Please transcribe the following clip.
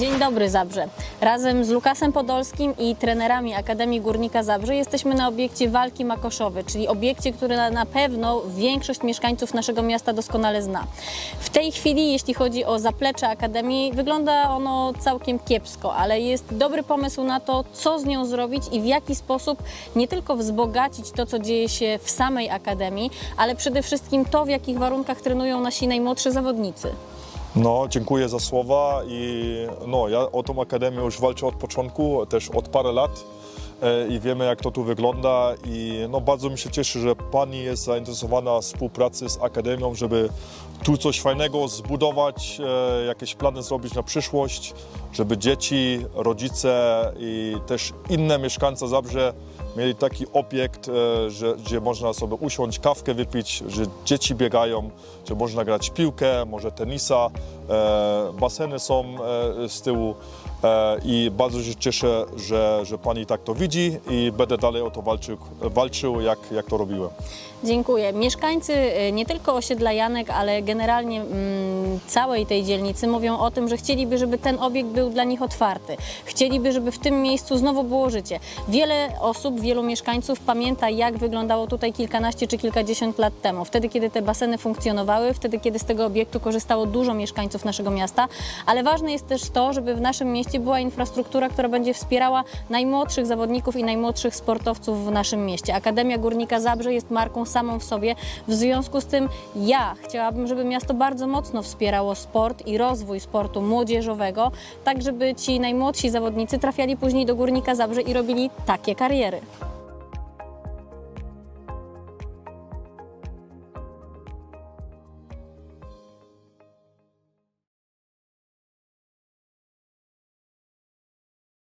Dzień dobry Zabrze. Razem z Lukasem Podolskim i trenerami Akademii Górnika Zabrze jesteśmy na obiekcie Walki Makoszowy, czyli obiekcie, który na- na pewno większość mieszkańców naszego miasta doskonale zna. W tej chwili, jeśli chodzi o zaplecze Akademii, wygląda ono całkiem kiepsko, ale jest dobry pomysł na to, co z nią zrobić i w jaki sposób nie tylko wzbogacić to, co dzieje się w samej Akademii, ale przede wszystkim to, w jakich warunkach trenują nasi najmłodsi zawodnicy. No, dziękuję za słowa i no, ja o tą akademię już walczę od początku, też od parę lat e, i wiemy jak to tu wygląda i no, bardzo mi się cieszy, że Pani jest zainteresowana współpracy z akademią, żeby tu coś fajnego zbudować, e, jakieś plany zrobić na przyszłość, żeby dzieci, rodzice i też inne mieszkańcy Zabrze mieli taki obiekt, e, że, gdzie można sobie usiąść, kawkę wypić, że dzieci biegają, że można grać piłkę, może tenisa, e, baseny są e, z tyłu i bardzo się cieszę, że, że Pani tak to widzi i będę dalej o to walczył, walczył jak, jak to robiłem. Dziękuję. Mieszkańcy nie tylko osiedla Janek, ale generalnie mm, całej tej dzielnicy mówią o tym, że chcieliby, żeby ten obiekt był dla nich otwarty. Chcieliby, żeby w tym miejscu znowu było życie. Wiele osób, wielu mieszkańców pamięta, jak wyglądało tutaj kilkanaście czy kilkadziesiąt lat temu. Wtedy, kiedy te baseny funkcjonowały, wtedy, kiedy z tego obiektu korzystało dużo mieszkańców naszego miasta, ale ważne jest też to, żeby w naszym mieście była infrastruktura, która będzie wspierała najmłodszych zawodników i najmłodszych sportowców w naszym mieście. Akademia Górnika Zabrze jest marką samą w sobie. W związku z tym ja chciałabym, żeby miasto bardzo mocno wspierało sport i rozwój sportu młodzieżowego, tak żeby ci najmłodsi zawodnicy trafiali później do Górnika Zabrze i robili takie kariery.